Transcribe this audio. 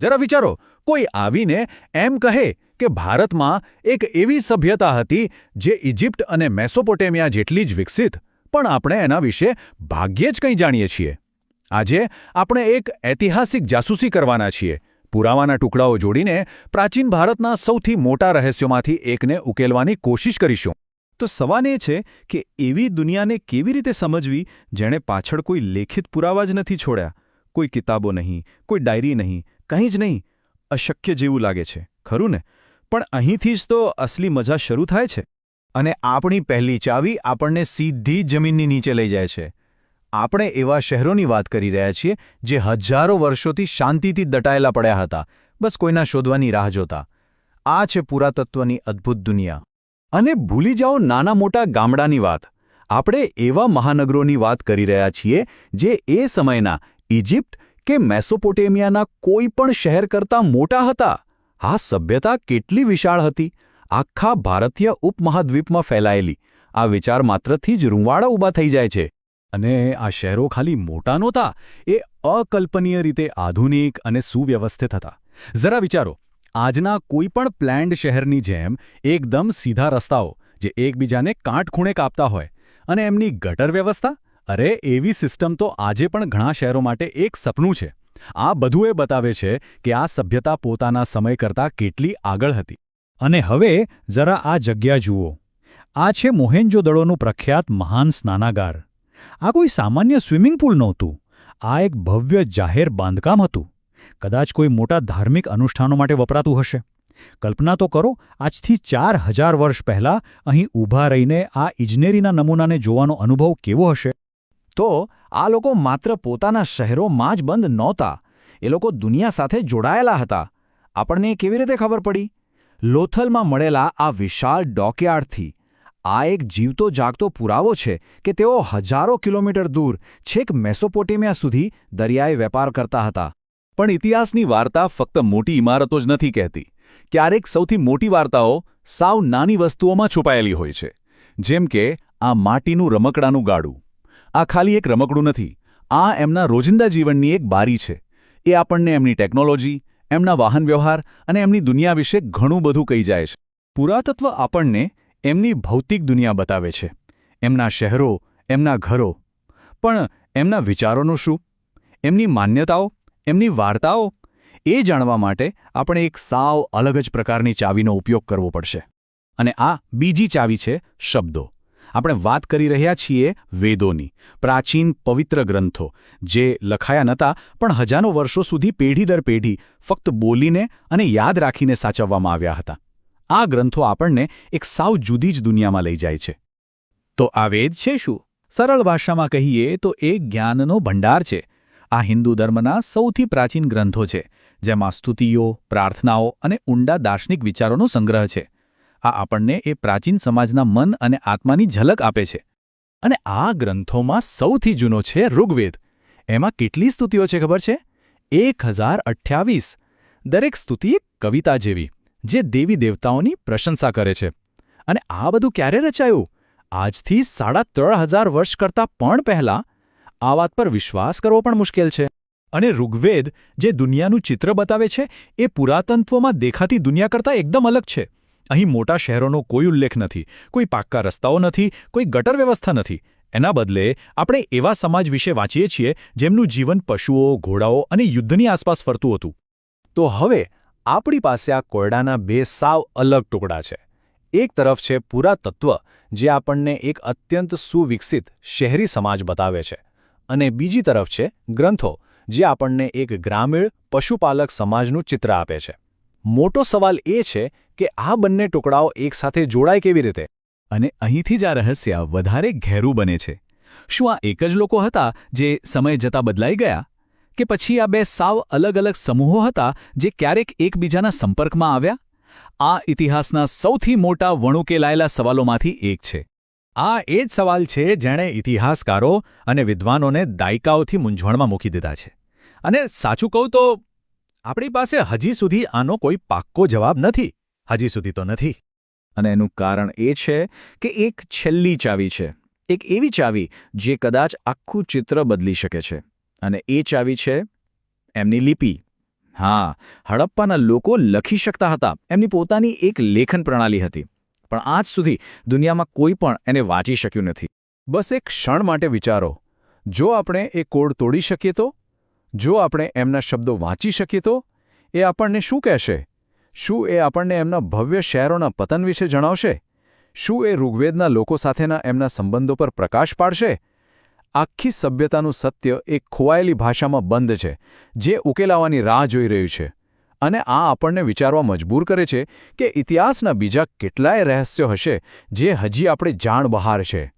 જરા વિચારો, કોઈ આવીને એમ કહે કે ભારતમાં એક એવી સભ્યતા હતી જે ઇજિપ્ત અને મેસોપોટેમિયા જેટલી જ વિકસિત, પણ આપણે એના વિશે ભાગ્યે જ કંઈ જાણીએ છીએ. આજે આપણે એક ઐતિહાસિક જાસૂસી કરવાના છીએ. પુરાવાના ટુકડાઓ જોડીને પ્રાચીન ભારતના સૌથી મોટા રહસ્યોમાંથી એકને ઉકેલવાની કોશિશ કરીશું. તો સવાલ એ છે કે એવી દુનિયાને કેવી રીતે સમજવી જેણે પાછળ કોઈ લેખિત પુરાવા જ નથી છોડ્યા? કોઈ કિતાબો નહીં, કોઈ ડાયરી નહીં કંઈ જ નહીં, અશક્ય જેવું લાગે છે, ખરું ને? પણ અહીંથી જ તો અસલી મજા શરૂ થાય છે. અને આપણી પહેલી ચાવી આપણને સીધી જમીનની નીચે લઈ જાય છે. આપણે એવા શહેરોની વાત કરી રહ્યા છીએ, જે હજારો વર્ષોથી શાંતિથી દટાયેલા પડ્યા હતા, બસ કોઈના શોધવાની રાહ જોતા. આ છે પુરાતત્વની અદ્ભુત દુનિયા. અને ભૂલી જાઓ નાના મોટા ગામડાની વાત. આપણે એવા મહાનગરોની વાત કરી રહ્યા છીએ, જે એ સમયના ઇજિપ્ત કે મેસોપોટેમિયાના કોઈ પણ શહેર કરતાં મોટા હતા? આ સભ્યતા કેટલી વિશાળ હતી? આખા ભારતીય ઉપમહાદ્વીપમાં ફેલાયેલી. આ વિચાર માત્રથી જ રૂંવાડા ઊભા થઈ જાય છે. અને આ શહેરો ખાલી મોટા નહોતા, એ અકલ્પનીય રીતે આધુનિક અને સુવ્યવસ્થિત હતા. જરા વિચારો, આજના કોઈપણ પ્લેન્ડ શહેરની જેમ એકદમ સીધા રસ્તાઓ, જે એકબીજાને કાટખૂણે કાપતા હોય, અને એમની ગટર વ્યવસ્થા અરે, એવી સિસ્ટમ તો આજે પણ ઘણા શહેરો માટે એક સપનું છે. આ બધું એ બતાવે છે કે આ સભ્યતા પોતાના સમય કરતાં કેટલી આગળ હતી. અને હવે જરા આ જગ્યા જુઓ. આ છે મોહેન્જોદડોનું પ્રખ્યાત મહાન સ્નાનાગાર. આ કોઈ સામાન્ય સ્વિમિંગ પુલ નહોતું. આ એક ભવ્ય જાહેર બાંધકામ હતું. કદાચ કોઈ મોટા ધાર્મિક અનુષ્ઠાનો માટે વપરાતું હશે. કલ્પના તો કરો, આજથી ચાર હજાર વર્ષ પહેલાં અહીં ઊભા રહીને આ ઇજનેરીના નમૂનાને જોવાનો અનુભવ કેવો હશે? તો આ લોકો માત્ર પોતાના શહેરોમાં જ બંધ નહોતા. એ લોકો દુનિયા સાથે જોડાયેલા હતા. આપણને કેવી રીતે ખબર પડી? લોથલમાં મળેલા આ વિશાળ ડોકયાર્ડથી આ એક જીવતો જાગતો પુરાવો છે કે તેઓ હજારો કિલોમીટર દૂર, છેક મેસોપોટેમિયા સુધી દરિયાએ વેપાર કરતા હતા. પણ ઇતિહાસની વાર્તા ફક્ત મોટી ઇમારતો જ નથી કહેતી. ક્યારેક સૌથી મોટી વાર્તાઓ સાવ નાની વસ્તુઓમાં છુપાયેલી હોય છે. જેમ કે આ માટીનું રમકડાનું ગાડું. આ ખાલી એક રમકડું નથી, આ એમના રોજિંદા જીવનની એક બારી છે. એ આપણને એમની ટેકનોલોજી, એમના વાહન વ્યવહાર અને એમની દુનિયા વિશે ઘણું બધું કહી જાય છે. પુરાતત્વ આપણને એમની ભૌતિક દુનિયા બતાવે છે. એમના શહેરો, એમના ઘરો. પણ એમના વિચારોનું શું? એમની માન્યતાઓ, એમની વાર્તાઓ? એ જાણવા માટે આપણે એક સાવ અલગ જ પ્રકારની ચાવીનો ઉપયોગ કરવો પડશે. અને આ બીજી ચાવી છે શબ્દો. આપણે વાત કરી રહ્યા છીએ વેદોની, પ્રાચીન પવિત્ર ગ્રંથો, જે લખાયા નહોતા પણ હજારો વર્ષો સુધી પેઢી દર પેઢી ફક્ત બોલીને અને યાદ રાખીને સાચવવામાં આવ્યા હતા. આ ગ્રંથો આપણને એક સાવ જુદી જ દુનિયામાં લઈ જાય છે. તો આ વેદ છે શું? સરળ ભાષામાં કહીએ તો એ જ્ઞાનનો ભંડાર છે. આ હિન્દુ ધર્મના સૌથી પ્રાચીન ગ્રંથો છે, જેમાં સ્તુતિઓ, પ્રાર્થનાઓ અને ઊંડા દાર્શનિક વિચારોનો સંગ્રહ છે. આ આપણને એ પ્રાચીન સમાજના મન અને આત્માની ઝલક આપે છે. અને આ ગ્રંથોમાં સૌથી જૂનો છે ઋગ્વેદ. એમાં કેટલી સ્તુતિઓ છે ખબર છે? એક દરેક સ્તુતિ એક કવિતા જેવી, જે દેવી દેવતાઓની પ્રશંસા કરે છે. અને આ બધું ક્યારે રચાયું? આજથી સાડા ત્રણ હજાર વર્ષ કરતાં પણ પહેલાં. આ વાત પર વિશ્વાસ કરવો પણ મુશ્કેલ છે. અને ઋગ્વેદ, જે દુનિયાનું ચિત્ર બતાવે છે, એ પુરાતત્વમાં દેખાતી દુનિયા કરતાં એકદમ અલગ છે. અહીં મોટા શહેરોનો કોઈ ઉલ્લેખ નથી, કોઈ પાક્કા રસ્તાઓ નથી, કોઈ ગટર વ્યવસ્થા નથી. એના બદલે, આપણે એવા સમાજ વિશે વાંચીએ છીએ જેમનું જીવન પશુઓ, ઘોડાઓ અને યુદ્ધની આસપાસ ફરતું હતું. તો હવે, આપણી પાસે આ કોયડાના બે સાવ અલગ ટુકડા છે. એક તરફ છે પુરાતત્વ, જે આપણને એક અત્યંત સુવિકસિત શહેરી સમાજ બતાવે છે. અને બીજી તરફ છે ગ્રંથો, જે આપણને એક ગ્રામીણ પશુપાલક સમાજનું ચિત્ર આપે છે. મોટો સવાલ એ છે કે આ બંને ટુકડાઓ એકસાથે જોડાય કેવી રીતે? અને અહીંથી જ આ રહસ્ય વધારે ઘેરું બને છે. શું આ એક જ લોકો હતા જે સમય જતાં બદલાઈ ગયા? કે પછી આ બે સાવ અલગ અલગ સમૂહો હતા જે ક્યારેક એકબીજાના સંપર્કમાં આવ્યા? આ ઇતિહાસના સૌથી મોટા વણુકેલાયેલા સવાલોમાંથી એક છે. આ એ જ સવાલ છે જેણે ઇતિહાસકારો અને વિદ્વાનોને દાયકાઓથી મૂંઝવણમાં મૂકી દીધા છે. અને સાચું કહું તો આપણી પાસે હજી સુધી આનો કોઈ પાક્કો જવાબ નથી. હજી સુધી તો નથી. અને એનું કારણ એ છે કે એક છેલ્લી ચાવી છે. એક એવી ચાવી જે કદાચ આખું ચિત્ર બદલી શકે છે. અને એ ચાવી છે એમની લિપિ. હા, હડપ્પાના લોકો લખી શકતા હતા. એમની પોતાની એક લેખન પ્રણાલી હતી. પણ આજ સુધી દુનિયામાં કોઈ પણ એને વાંચી શક્યું નથી. બસ એક ક્ષણ માટે વિચારો. જો આપણે એ કોડ તોડી શકીએ તો? જો આપણે એમના શબ્દો વાંચી શકીએ તો? એ આપણને શું કહેશે? શું એ આપણને એમના ભવ્ય શહેરોના પતન વિશે જણાવશે? શું એ ઋગ્વેદના લોકો સાથેના એમના સંબંધો પર પ્રકાશ પાડશે? આખી સભ્યતાનું સત્ય એક ખોવાયેલી ભાષામાં બંધ છે, જે ઉકેલાવાની રાહ જોઈ રહ્યું છે. અને આ આપણને વિચારવા મજબૂર કરે છે કે ઇતિહાસના બીજા કેટલાય રહસ્યો હશે જે હજી આપણે જાણ બહાર છે.